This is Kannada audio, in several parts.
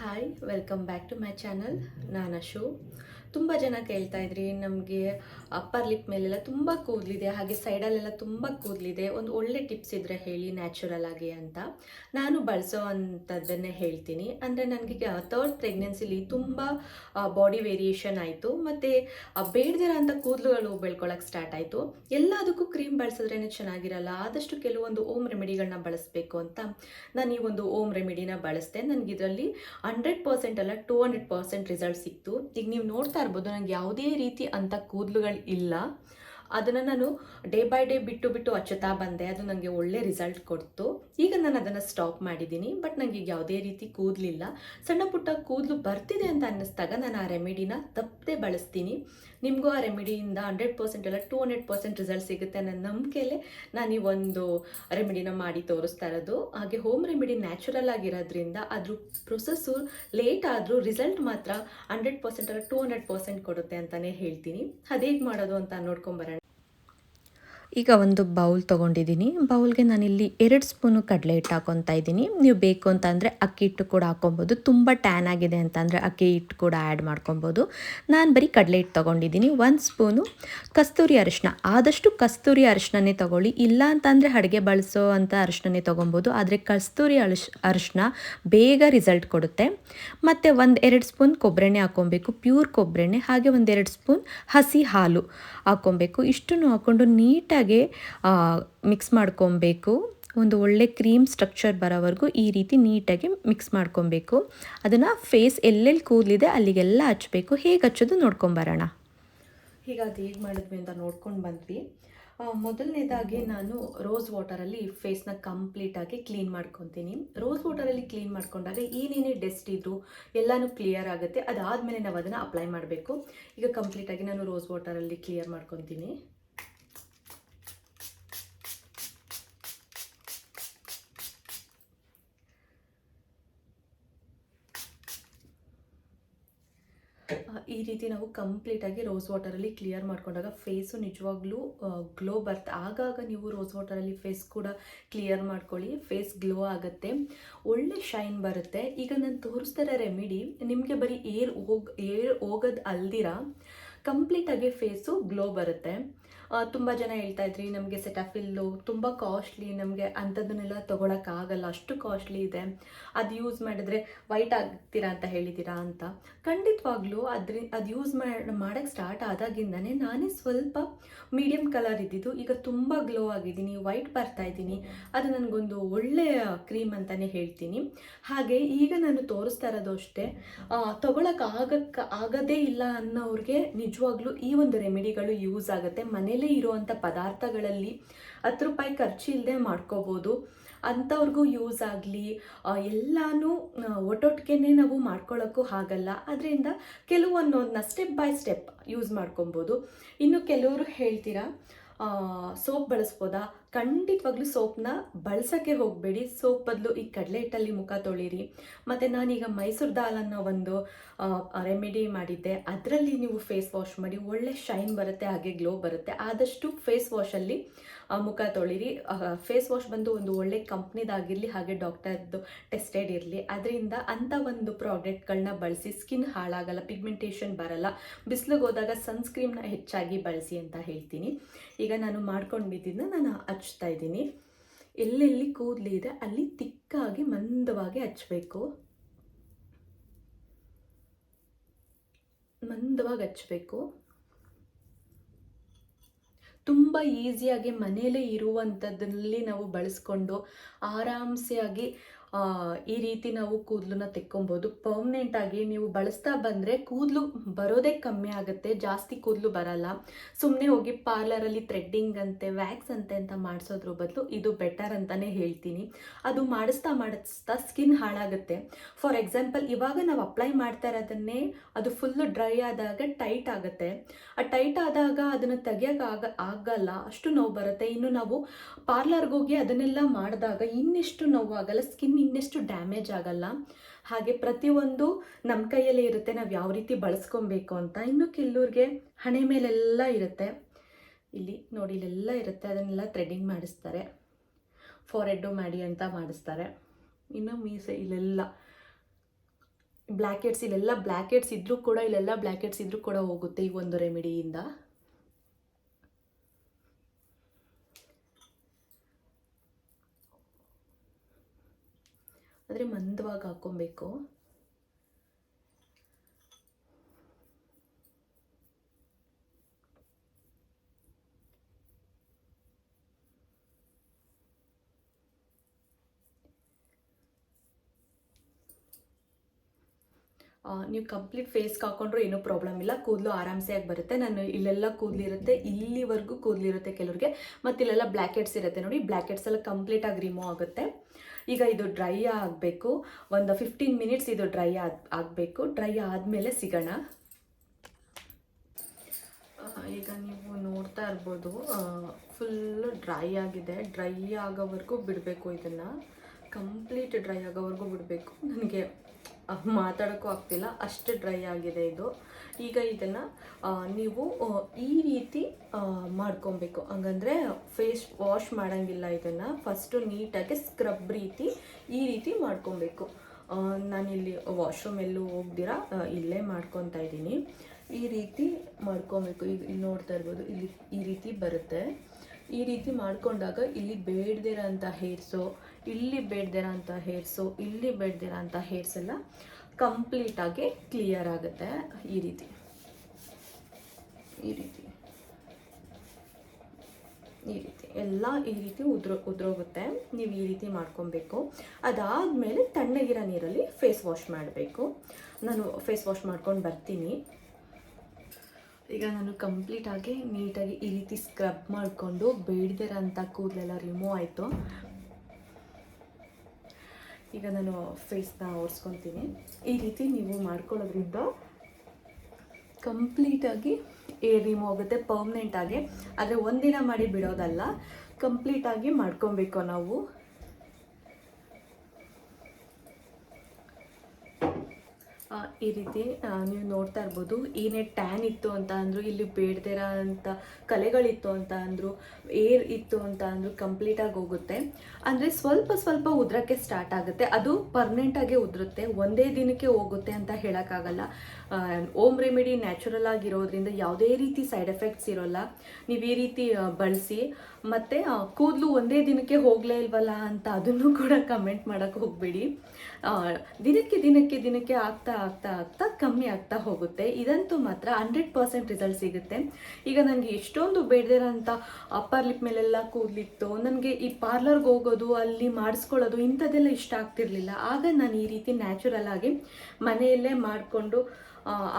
hi welcome back to my channel ನಾನು ಅಶು ತುಂಬ ಜನ ಕೇಳ್ತಾ ಇದ್ರಿ, ನಮಗೆ ಅಪ್ಪರ್ ಲಿಪ್ ಮೇಲೆಲ್ಲ ತುಂಬ ಕೂದಲಿದೆ, ಹಾಗೆ ಸೈಡಲ್ಲೆಲ್ಲ ತುಂಬ ಕೂದಲಿದೆ. ಒಂದು ಒಳ್ಳೆ ಟಿಪ್ಸ್ ಇದ್ದರೆ ಹೇಳಿ ನ್ಯಾಚುರಲ್ ಆಗಿ ಅಂತ. ನಾನು ಬಳಸೋ ಅಂಥದ್ದನ್ನೇ ಹೇಳ್ತೀನಿ. ಅಂದರೆ ನನಗೆ ಥರ್ಡ್ ಪ್ರೆಗ್ನೆನ್ಸಿಲಿ ತುಂಬ ಬಾಡಿ ವೇರಿಯೇಷನ್ ಆಯಿತು. ಮತ್ತು ಬೇಡದಿರೋ ಅಂಥ ಕೂದಲುಗಳು ಬೆಳ್ಕೊಳ್ಳೋಕೆ ಸ್ಟಾರ್ಟ್ ಆಯಿತು. ಎಲ್ಲದಕ್ಕೂ ಕ್ರೀಮ್ ಬಳಸಿದ್ರೇ ಚೆನ್ನಾಗಿರಲ್ಲ. ಆದಷ್ಟು ಕೆಲವೊಂದು ಓಮ್ ರೆಮಿಡಿಗಳನ್ನ ಬಳಸಬೇಕು ಅಂತ ನಾನು ಈ ಒಂದು ಓಮ್ ರೆಮಿಡಿನ ಬಳಸಿದೆ. ನನಗೆ ಇದರಲ್ಲಿ ಹಂಡ್ರೆಡ್ ಪರ್ಸೆಂಟ್ ಅಲ್ಲ ಟೂ ಹಂಡ್ರೆಡ್ ಪರ್ಸೆಂಟ್ ರಿಸಲ್ಟ್ ಸಿಕ್ತು. ಈಗ ನೀವು ನೋಡ್ತಾ ಇರ್ಬೋದು. ನನಗೆ ಯಾವುದೇ ರೀತಿ ಅಂಥ ಕೂದಲುಗಳು ಇಲ್ಲ ಅದನ್ನು ನಾನು ಡೇ ಬೈ ಡೇ ಬಿಟ್ಟು ಬಿಟ್ಟು ಹಚ್ಚುತ್ತಾ ಬಂದೆ. ಅದು ನನಗೆ ಒಳ್ಳೆ ರಿಸಲ್ಟ್ ಕೊಡ್ತು. ಈಗ ನಾನು ಅದನ್ನು ಸ್ಟಾಪ್ ಮಾಡಿದ್ದೀನಿ. ಬಟ್ ನನಗೆ ಈಗ ಯಾವುದೇ ರೀತಿ ಕೂದಲಿಲ್ಲ. ಸಣ್ಣ ಪುಟ್ಟ ಕೂದಲು ಬರ್ತಿದೆ ಅಂತ ಅನ್ನಿಸ್ದಾಗ ನಾನು ಆ ರೆಮಿಡಿನ ತಪ್ಪದೆ ಬಳಸ್ತೀನಿ. ನಿಮಗೂ ಆ ರೆಮಿಡಿಯಿಂದ ಹಂಡ್ರೆಡ್ ಪರ್ಸೆಂಟ್ ಅಲ್ಲ ಟೂ ಹಂಡ್ರೆಡ್ ಪರ್ಸೆಂಟ್ ರಿಸಲ್ಟ್ ಸಿಗುತ್ತೆ ನನ್ನ ನಂಬಿಕೆಯಲ್ಲೇ ನಾನು ಈ ಒಂದು ರೆಮಿಡಿನ ಮಾಡಿ ತೋರಿಸ್ತಾ ಇರೋದು. ಹಾಗೆ ಹೋಮ್ ರೆಮಿಡಿ ನ್ಯಾಚುರಲ್ ಆಗಿರೋದ್ರಿಂದ ಅದ್ರ ಪ್ರೊಸೆಸ್ಸು ಲೇಟ್ ಆದರೂ ರಿಸಲ್ಟ್ ಮಾತ್ರ ಹಂಡ್ರೆಡ್ ಪರ್ಸೆಂಟ್ ಅಲ್ಲ ಟೂ ಹಂಡ್ರೆಡ್ ಪರ್ಸೆಂಟ್ ಕೊಡುತ್ತೆ ಅಂತಲೇ ಹೇಳ್ತೀನಿ. ಅದೇಗೆ ಮಾಡೋದು ಅಂತ ನೋಡ್ಕೊಂಬರೋಣ ಈಗ ಒಂದು ಬೌಲ್ ತೊಗೊಂಡಿದ್ದೀನಿ. ಬೌಲ್ಗೆ ನಾನಿಲ್ಲಿ ಎರಡು ಸ್ಪೂನು ಕಡಲೆ ಹಿಟ್ಟು ಹಾಕೊತಾ ಇದ್ದೀನಿ. ನೀವು ಬೇಕು ಅಂತಂದರೆ ಅಕ್ಕಿ ಹಿಟ್ಟು ಕೂಡ ಹಾಕೊಬೋದು. ತುಂಬ ಟ್ಯಾನ್ ಆಗಿದೆ ಅಂತಂದರೆ ಅಕ್ಕಿ ಹಿಟ್ಟು ಕೂಡ ಆ್ಯಡ್ ಮಾಡ್ಕೊಬೋದು. ನಾನು ಬರೀ ಕಡಲೆ ಹಿಟ್ಟು ತೊಗೊಂಡಿದ್ದೀನಿ. ಒಂದು ಸ್ಪೂನು ಕಸ್ತೂರಿ ಅರಿಶಿನ ಆದಷ್ಟು ಕಸ್ತೂರಿ ಅರಿಶಿನನೇ ತೊಗೊಳ್ಳಿ. ಇಲ್ಲ ಅಂತಂದರೆ ಅಡುಗೆ ಬಳಸೋ ಅಂಥ ಅರಿಶಿನನೇ ತೊಗೊಬೋದು. ಆದರೆ ಕಸ್ತೂರಿ ಅರಿಶ್ ಅರಿಶಿನ ಬೇಗ ರಿಸಲ್ಟ್ ಕೊಡುತ್ತೆ. ಮತ್ತು ಒಂದು ಎರಡು ಸ್ಪೂನ್ ಕೊಬ್ಬರೆಣ್ಣೆ ಹಾಕ್ಕೊಬೇಕು ಪ್ಯೂರ್ ಕೊಬ್ಬರೆಣ್ಣೆ ಹಾಗೆ ಒಂದೆರಡು ಸ್ಪೂನ್ ಹಸಿ ಹಾಲು ಹಾಕ್ಕೊಬೇಕು ಇಷ್ಟನ್ನು ಹಾಕ್ಕೊಂಡು ನೀಟಾಗಿ ಮಿಕ್ಸ್ ಮಾಡ್ಕೊಬೇಕು. ಒಂದು ಒಳ್ಳೆ ಕ್ರೀಮ್ ಸ್ಟ್ರಕ್ಚರ್ ಬರೋವರೆಗೂ ಈ ರೀತಿ ನೀಟಾಗಿ ಮಿಕ್ಸ್ ಮಾಡ್ಕೊಬೇಕು. ಅದನ್ನು ಫೇಸ್ ಎಲ್ಲೆಲ್ಲಿ ಕೂದಲಿದೆ ಅಲ್ಲಿಗೆಲ್ಲ ಹಚ್ಚಬೇಕು ಹೇಗೆ ಹಚ್ಚೋದು ನೋಡ್ಕೊಂಬರೋಣ ಈಗ ಅದು ಹೇಗೆ ಮಾಡಿದ್ವಿ ಅಂತ ನೋಡ್ಕೊಂಡು ಬಂದ್ವಿ. ಮೊದಲನೇದಾಗಿ ನಾನು ರೋಸ್ ವಾಟರಲ್ಲಿ ಫೇಸ್ನ ಕಂಪ್ಲೀಟಾಗಿ ಕ್ಲೀನ್ ಮಾಡ್ಕೊತೀನಿ. ರೋಸ್ ವಾಟರಲ್ಲಿ ಕ್ಲೀನ್ ಮಾಡ್ಕೊಂಡಾಗ ಏನೇನೇ ಡೆಸ್ಟ್ ಇದ್ದರೂ ಎಲ್ಲನೂ ಕ್ಲಿಯರ್ ಆಗುತ್ತೆ. ಅದಾದಮೇಲೆ ನಾವು ಅದನ್ನು ಅಪ್ಲೈ ಮಾಡಬೇಕು. ಈಗ ಕಂಪ್ಲೀಟಾಗಿ ನಾನು ರೋಸ್ ವಾಟರಲ್ಲಿ ಕ್ಲಿಯರ್ ಮಾಡ್ಕೊತೀನಿ. ಈ ರೀತಿ ನಾವು ಕಂಪ್ಲೀಟಾಗಿ ರೋಸ್ ವಾಟರಲ್ಲಿ ಕ್ಲಿಯರ್ ಮಾಡ್ಕೊಂಡಾಗ ಫೇಸು ನಿಜವಾಗ್ಲೂ ಗ್ಲೋ ಬರ್ತ ಆಗಾಗ ನೀವು ರೋಸ್ ವಾಟರಲ್ಲಿ ಫೇಸ್ ಕೂಡ ಕ್ಲಿಯರ್ ಮಾಡ್ಕೊಳ್ಳಿ ಫೇಸ್ ಗ್ಲೋ ಆಗುತ್ತೆ. ಒಳ್ಳೆ ಶೈನ್ ಬರುತ್ತೆ. ಈಗ ನಾನು ತೋರಿಸ್ತಾರೆ ರೆಮಿಡಿ ನಿಮಗೆ ಬರೀ ಏರ್ ಹೋಗ್ ಏರ್ ಹೋಗೋದು ಅಲ್ದಿರ ಕಂಪ್ಲೀಟಾಗಿ ಫೇಸು ಗ್ಲೋ ಬರುತ್ತೆ. ತುಂಬ ಜನ ಹೇಳ್ತಾ ಇದ್ರಿ, ನಮಗೆ ಸೆಟಾಫಿಲ್ಲು ತುಂಬ ಕಾಸ್ಟ್ಲಿ ನಮಗೆ ಅಂಥದ್ದನ್ನೆಲ್ಲ ತೊಗೊಳಕ್ಕಾಗಲ್ಲ ಅಷ್ಟು ಕಾಸ್ಟ್ಲಿ ಇದೆ. ಅದು ಯೂಸ್ ಮಾಡಿದ್ರೆ ವೈಟ್ ಆಗ್ತೀರಾ ಅಂತ ಹೇಳಿದ್ದೀರಾ ಅಂತ. ಖಂಡಿತವಾಗ್ಲೂ ಅದ್ರ, ಅದು ಯೂಸ್ ಮಾಡಿ ಮಾಡೋಕ್ಕೆ ಸ್ಟಾರ್ಟ್ ಆದಾಗಿಂದನೇ ನಾನೇ ಸ್ವಲ್ಪ ಮೀಡಿಯಮ್ ಕಲರ್ ಇದ್ದಿದ್ದು, ಈಗ ತುಂಬ ಗ್ಲೋ ಆಗಿದ್ದೀನಿ ವೈಟ್ ಬರ್ತಾ ಇದ್ದೀನಿ. ಅದು ನನಗೊಂದು ಒಳ್ಳೆಯ ಕ್ರೀಮ್ ಅಂತಲೇ ಹೇಳ್ತೀನಿ. ಹಾಗೆ ಈಗ ನಾನು ತೋರಿಸ್ತಾ ಇರೋದು ಅಷ್ಟೇ ತೊಗೊಳಕ್ಕೆ ಆಗಕ್ಕೆ ಆಗದೇ ಇಲ್ಲ ಅನ್ನೋರಿಗೆ ನಿಜವಾಗ್ಲೂ ಈ ಒಂದು ರೆಮಿಡಿಗಳು ಯೂಸ್ ಆಗುತ್ತೆ. ಮನೇಲೇ ಇರುವಂಥ ಪದಾರ್ಥಗಳಲ್ಲಿ ಹತ್ತು ರೂಪಾಯಿ ಖರ್ಚು ಇಲ್ಲದೆ ಮಾಡ್ಕೋಬೋದು. ಅಂಥವ್ರಿಗೂ ಯೂಸ್ ಆಗಲಿ ಎಲ್ಲನೂ ಒಟ್ಟೊಟ್ಟಿಗೆ ನಾವು ಮಾಡ್ಕೊಳ್ಳೋಕ್ಕೂ ಆಗಲ್ಲ. ಅದರಿಂದ ಕೆಲವೊಂದೊಂದನ್ನ ಸ್ಟೆಪ್ ಬೈ ಸ್ಟೆಪ್ ಯೂಸ್ ಮಾಡ್ಕೊಬೋದು. ಇನ್ನು ಕೆಲವರು ಹೇಳ್ತೀರಾ ಸೋಪ್ ಬಳಸ್ಬೋದಾ? ಖಂಡಿತವಾಗ್ಲೂ ಸೋಪ್ನ ಬಳಸೋಕ್ಕೆ ಹೋಗಬೇಡಿ. ಸೋಪ್ ಬದಲು ಈ ಕಡಲೆ ಹಿಟ್ಟಲ್ಲಿ ಮುಖ ತೊಳೀರಿ. ಮತ್ತು ನಾನೀಗ ಮೈಸೂರು ದಾಲ್ ಅನ್ನೋ ಒಂದು ರೆಮಿಡಿ ಮಾಡಿದ್ದೆ. ಅದರಲ್ಲಿ ನೀವು ಫೇಸ್ ವಾಶ್ ಮಾಡಿ. ಒಳ್ಳೆ ಶೈನ್ ಬರುತ್ತೆ, ಹಾಗೆ ಗ್ಲೋ ಬರುತ್ತೆ. ಆದಷ್ಟು ಫೇಸ್ ವಾಶಲ್ಲಿ ಮುಖ ತೊಳಿರಿ. ಫೇಸ್ ವಾಶ್ ಬಂದು ಒಂದು ಒಳ್ಳೆ ಕಂಪ್ನಿದಾಗಿರಲಿ ಹಾಗೆ ಡಾಕ್ಟರ್ದು ಟೆಸ್ಟೆಡ್ ಇರಲಿ. ಅದರಿಂದ ಅಂಥ ಒಂದು ಪ್ರಾಡಕ್ಟ್ಗಳನ್ನ ಬಳಸಿ ಸ್ಕಿನ್ ಹಾಳಾಗಲ್ಲ ಪಿಗ್ಮೆಂಟೇಷನ್ ಬರಲ್ಲ. ಬಿಸಿಲಿಗೆ ಹೋದಾಗ ಸನ್ಸ್ಕ್ರೀಮ್ನ ಹೆಚ್ಚಾಗಿ ಬಳಸಿ ಅಂತ ಹೇಳ್ತೀನಿ. ಈಗ ನಾನು ಮಾಡ್ಕೊಂಡಿದ್ದನ್ನು ನಾನು ಹಚ್ತಾ ಇದ್ದೀನಿ. ಎಲ್ಲೆಲ್ಲಿ ಕೂದಲಿ ಇದೆ, ಅಲ್ಲಿ ತಿಕ್ಕಾಗಿ ಮಂದವಾಗಿ ಹಚ್ಚಬೇಕು ಮಂದವಾಗಿ ಹಚ್ಚಬೇಕು ತುಂಬ ಈಸಿಯಾಗಿ ಮನೆಯಲ್ಲೇ ಇರುವಂಥದ್ದಲ್ಲಿ ನಾವು ಬಳಸ್ಕೊಂಡು ಆರಾಮ್ಸೆಯಾಗಿ ಈ ರೀತಿ ನಾವು ಕೂದಲನ್ನ ತೆಕ್ಕೊಬೋದು. ಪರ್ಮನೆಂಟಾಗಿ ನೀವು ಬಳಸ್ತಾ ಬಂದರೆ ಕೂದಲು ಬರೋದೇ ಕಮ್ಮಿ ಆಗುತ್ತೆ, ಜಾಸ್ತಿ ಕೂದಲು ಬರಲ್ಲ. ಸುಮ್ಮನೆ ಹೋಗಿ ಪಾರ್ಲರಲ್ಲಿ ಥ್ರೆಡ್ಡಿಂಗ್ ಅಂತೆ ವ್ಯಾಕ್ಸ್ ಅಂತೆ ಅಂತ ಮಾಡಿಸೋದ್ರ ಬದಲು ಇದು ಬೆಟರ್ ಅಂತಲೇ ಹೇಳ್ತೀನಿ. ಅದು ಮಾಡಿಸ್ತಾ ಮಾಡಿಸ್ತಾ ಸ್ಕಿನ್ ಹಾಳಾಗುತ್ತೆ. ಫಾರ್ ಎಕ್ಸಾಂಪಲ್ ಇವಾಗ ನಾವು ಅಪ್ಲೈ ಮಾಡ್ತಾ ಇರೋದನ್ನೇ ಅದು ಫುಲ್ಲು ಡ್ರೈ ಆದಾಗ ಟೈಟ್ ಆಗುತ್ತೆ. ಆ ಟೈಟ್ ಆದಾಗ ಅದನ್ನು ತೆಗಿಯೋಕೆ ಆಗ, ಆಗಲ್ಲ. ಅಷ್ಟು ನೋವು ಬರುತ್ತೆ. ಇನ್ನು ನಾವು ಪಾರ್ಲರ್ಗೋಗಿ ಅದನ್ನೆಲ್ಲ ಮಾಡಿದಾಗ ಇನ್ನೆಷ್ಟು ನೋವು ಆಗಲ್ಲ. ಸ್ಕಿನ್ ಇನ್ನೆಷ್ಟು ಡ್ಯಾಮೇಜ್ ಆಗಲ್ಲ. ಹಾಗೆ ಪ್ರತಿಯೊಂದು ನಮ್ಮ ಕೈಯಲ್ಲೇ ಇರುತ್ತೆ, ನಾವು ಯಾವ ರೀತಿ ಬಳಸ್ಕೊಬೇಕು ಅಂತ. ಇನ್ನು ಕೆಲವ್ರಿಗೆ ಹಣೆ ಮೇಲೆಲ್ಲ ಇರುತ್ತೆ. ಇಲ್ಲಿ ನೋಡಿ, ಇಲ್ಲೆಲ್ಲ ಇರುತ್ತೆ. ಅದನ್ನೆಲ್ಲ ಥ್ರೆಡಿಂಗ್ ಮಾಡಿಸ್ತಾರೆ. ಫೋರ್ ಮಾಡಿ ಅಂತ ಮಾಡಿಸ್ತಾರೆ. ಇನ್ನು ಮೀಸೆ ಇಲ್ಲೆಲ್ಲ ಬ್ಲ್ಯಾಕೆಟ್ಸ್ ಇಲ್ಲೆಲ್ಲ ಬ್ಲ್ಯಾಕೆಟ್ಸ್ ಇದ್ದರೂ ಕೂಡ, ಇಲ್ಲೆಲ್ಲ ಬ್ಲ್ಯಾಕೆಟ್ಸ್ ಇದ್ದರೂ ಕೂಡ ಹೋಗುತ್ತೆ ಈ ಒಂದು ರೆಮಿಡಿಯಿಂದ ಮಂದವಾಗಿ ಹಾಕ್ಕೊಬೇಕು. ನೀವು ಕಂಪ್ಲೀಟ್ ಫೇಸ್ಗೆ ಹಾಕೊಂಡ್ರು ಏನೂ ಪ್ರಾಬ್ಲಮ್ ಇಲ್ಲ. ಕೂದಲು ಆರಾಮ್ಸೆ ಆಗಿ ಬರುತ್ತೆ. ನಾನು ಇಲ್ಲೆಲ್ಲ ಕೂದಲಿರುತ್ತೆ. ಇಲ್ಲಿವರೆಗೂ ಕೂದಲಿರುತ್ತೆ ಕೆಲವ್ರಿಗೆ. ಮತ್ತು ಇಲ್ಲೆಲ್ಲ ಬ್ಲ್ಯಾಕೆಟ್ಸ್ ಇರುತ್ತೆ ನೋಡಿ. ಬ್ಲ್ಯಾಕೆಟ್ಸ್ ಎಲ್ಲ ಕಂಪ್ಲೀಟಾಗಿ ರಿಮೂವ್ ಆಗುತ್ತೆ. ಈಗ ಇದು ಡ್ರೈ ಆಗಬೇಕು. ಒಂದು ಫಿಫ್ಟೀನ್ ಮಿನಿಟ್ಸ್ ಇದು ಡ್ರೈ ಆಗ, ಆಗಬೇಕು. ಡ್ರೈ ಆದಮೇಲೆ ಸಿಗೋಣ. ಈಗ ನೀವು ನೋಡ್ತಾ ಇರ್ಬೋದು ಫುಲ್ಲು ಡ್ರೈ ಆಗಿದೆ. ಡ್ರೈ ಆಗೋವರೆಗೂ ಬಿಡಬೇಕು ಇದನ್ನು. ಕಂಪ್ಲೀಟ್ ಡ್ರೈ ಆಗೋವರೆಗೂ ಬಿಡಬೇಕು. ನನಗೆ ಮಾತಾಡೋಕ್ಕೂ ಆಗ್ತಿಲ್ಲ. ಅಷ್ಟು ಡ್ರೈ ಆಗಿದೆ ಇದು. ಈಗ ಇದನ್ನು ನೀವು ಈ ರೀತಿ ಮಾಡ್ಕೊಬೇಕು. ಹಂಗಂದ್ರೆ ಫೇಸ್ ವಾಶ್ ಮಾಡೋಂಗಿಲ್ಲ ಇದನ್ನು. ಫಸ್ಟು ನೀಟಾಗಿ ಸ್ಕ್ರಬ್ ರೀತಿ ಈ ರೀತಿ ಮಾಡ್ಕೊಬೇಕು. ನಾನಿಲ್ಲಿ ವಾಶ್ರೂಮ್ ಎಲ್ಲೂ ಹೋಗ್ದಿರಾ ಇಲ್ಲೇ ಮಾಡ್ಕೊತಾ ಇದ್ದೀನಿ. ಈ ರೀತಿ ಮಾಡ್ಕೊಬೇಕು. ಈಗ ಇಲ್ಲಿ ನೋಡ್ತಾ ಇರ್ಬೋದು, ಇಲ್ಲಿ ಈ ರೀತಿ ಬರುತ್ತೆ. ಈ ರೀತಿ ಮಾಡ್ಕೊಂಡಾಗ ಇಲ್ಲಿ ಬೇಡದಿರೋ ಅಂಥ ಹೇರ್ಸು, ಇಲ್ಲಿ ಬೇಡದಿರೋ ಅಂಥ ಹೇರ್ಸು, ಇಲ್ಲಿ ಬೇಡದಿರೋ ಅಂಥ ಹೇರ್ಸ್ ಎಲ್ಲ ಕಂಪ್ಲೀಟಾಗಿ ಕ್ಲಿಯರ್ ಆಗುತ್ತೆ ಈ ರೀತಿ. ಈ ರೀತಿ. ಈ ರೀತಿ. ಎಲ್ಲ ಈ ರೀತಿ ಉದ್ರೋ, ಉದ್ರೋಗುತ್ತೆ. ನೀವು ಈ ರೀತಿ ಮಾಡ್ಕೊಬೇಕು. ಅದಾದಮೇಲೆ ತಣ್ಣಗಿರೋ ನೀರಲ್ಲಿ ಫೇಸ್ ವಾಶ್ ಮಾಡಬೇಕು. ನಾನು ಫೇಸ್ ವಾಶ್ ಮಾಡ್ಕೊಂಡು ಬರ್ತೀನಿ. ಈಗ ನಾನು ಕಂಪ್ಲೀಟಾಗಿ ನೀಟಾಗಿ ಈ ರೀತಿ ಸ್ಕ್ರಬ್ ಮಾಡಿಕೊಂಡು ಬೇಡದಿರೋಂಥ ಕೂದಲೆಲ್ಲ ರಿಮೂವ್ ಆಯಿತು. ಈಗ ನಾನು ಫೇಸ್ನ ಒರೆಸ್ಕೊತೀನಿ. ಈ ರೀತಿ ನೀವು ಮಾಡ್ಕೊಳ್ಳೋದ್ರಿಂದ ಕಂಪ್ಲೀಟಾಗಿ ಏರ್ ರಿಮೂವ್ ಆಗುತ್ತೆ ಪರ್ಮನೆಂಟಾಗಿ ಆದರೆ ಒಂದಿನ ಮಾಡಿ ಬಿಡೋದಲ್ಲ ಕಂಪ್ಲೀಟಾಗಿ ಮಾಡ್ಕೊಬೇಕು ನಾವು. ಈ ರೀತಿ ನೀವು ನೋಡ್ತಾ ಇರ್ಬೋದು. ಏನೇ ಟ್ಯಾನ್ ಇತ್ತು ಅಂತ ಅಂದರು, ಇಲ್ಲಿ ಬೇಡದಿರೋ ಅಂತ ಕಲೆಗಳಿತ್ತು ಅಂತ ಅಂದರು, ಏರ್ ಇತ್ತು ಅಂತ ಅಂದರು ಕಂಪ್ಲೀಟಾಗಿ ಹೋಗುತ್ತೆ. ಅಂದರೆ ಸ್ವಲ್ಪ ಸ್ವಲ್ಪ ಉದ್ರಕ್ಕೆ ಸ್ಟಾರ್ಟ್ ಆಗುತ್ತೆ. ಅದು ಪರ್ಮನೆಂಟಾಗಿ ಉದುರುತ್ತೆ. ಒಂದೇ ದಿನಕ್ಕೆ ಹೋಗುತ್ತೆ ಅಂತ ಹೇಳೋಕ್ಕಾಗಲ್ಲ. ಓಮ್ ರೆಮಿಡಿ ನ್ಯಾಚುರಲ್ ಆಗಿರೋದ್ರಿಂದ ಯಾವುದೇ ರೀತಿ ಸೈಡ್ ಎಫೆಕ್ಟ್ಸ್ ಇರೋಲ್ಲ. ನೀವು ಈ ರೀತಿ ಬಳಸಿ. ಮತ್ತು ಕೂದಲು ಒಂದೇ ದಿನಕ್ಕೆ ಹೋಗಲೇ ಇಲ್ವಲ್ಲ ಅಂತ ಅದನ್ನು ಕೂಡ ಕಮೆಂಟ್ ಮಾಡೋಕ್ಕೆ ಹೋಗಬೇಡಿ. ದಿನಕ್ಕೆ ದಿನಕ್ಕೆ ದಿನಕ್ಕೆ ಆಗ್ತಾ ಆಗ್ತಾ ಆಗ್ತಾ ಕಮ್ಮಿ ಆಗ್ತಾ ಹೋಗುತ್ತೆ. ಇದಂತೂ ಮಾತ್ರ ಹಂಡ್ರೆಡ್ ಪರ್ಸೆಂಟ್ ರಿಸಲ್ಟ್ ಸಿಗುತ್ತೆ. ಈಗ ನನಗೆ ಎಷ್ಟೊಂದು ಬೇಡದಿರೋಂಥ ಅಪ್ಪರ್ ಲಿಪ್ ಮೇಲೆಲ್ಲ ಕೂದಲಿತ್ತು, ನನಗೆ ಈ ಪಾರ್ಲರ್ಗೆ ಹೋಗೋದು, ಅಲ್ಲಿ ಮಾಡಿಸ್ಕೊಳ್ಳೋದು ಇಂಥದ್ದೆಲ್ಲ ಇಷ್ಟ ಆಗ್ತಿರ್ಲಿಲ್ಲ. ಆಗ ನಾನು ಈ ರೀತಿ ನ್ಯಾಚುರಲ್ ಆಗಿ ಮನೆಯಲ್ಲೇ ಮಾಡಿಕೊಂಡು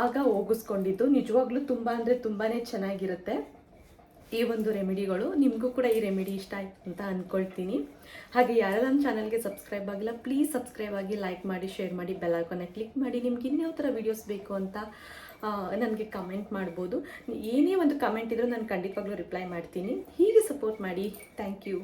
ಆಗ ಹೋಗಿಸ್ಕೊಂಡಿದ್ದು. ನಿಜವಾಗ್ಲೂ ತುಂಬ ಅಂದರೆ ತುಂಬಾ ಚೆನ್ನಾಗಿರುತ್ತೆ. ಈ ಒಂದು ರೆಮಿಡಿಗಳು, ನಿಮಗೂ ಕೂಡ ಈ ರೆಮಿಡಿ ಇಷ್ಟ ಆಯ್ತು ಅಂತ ಅಂದ್ಕೊಳ್ತೀನಿ ಹಾಗೆ ಯಾರು ನಮ್ಮ ಚಾನಲ್ಗೆ ಸಬ್ಸ್ಕ್ರೈಬ್ ಆಗಿಲ್ಲ ಪ್ಲೀಸ್ ಸಬ್ಸ್ಕ್ರೈಬ್ ಆಗಿ ಲೈಕ್ ಮಾಡಿ ಶೇರ್ ಮಾಡಿ ಬೆಲ್ ಐಕಾನ್ನ ಕ್ಲಿಕ್ ಮಾಡಿ. ನಿಮ್ಗೆ ಇನ್ಯಾವ ಥರ ವೀಡಿಯೋಸ್ ಬೇಕು ಅಂತ ನನಗೆ ಕಮೆಂಟ್ ಮಾಡ್ಬೋದು. ಏನೇ ಒಂದು ಕಮೆಂಟ್ ಇದ್ರೂ ನಾನು ಖಂಡಿತವಾಗ್ಲೂ ರಿಪ್ಲೈ ಮಾಡ್ತೀನಿ. ಹೀಗೆ ಸಪೋರ್ಟ್ ಮಾಡಿ. Thank you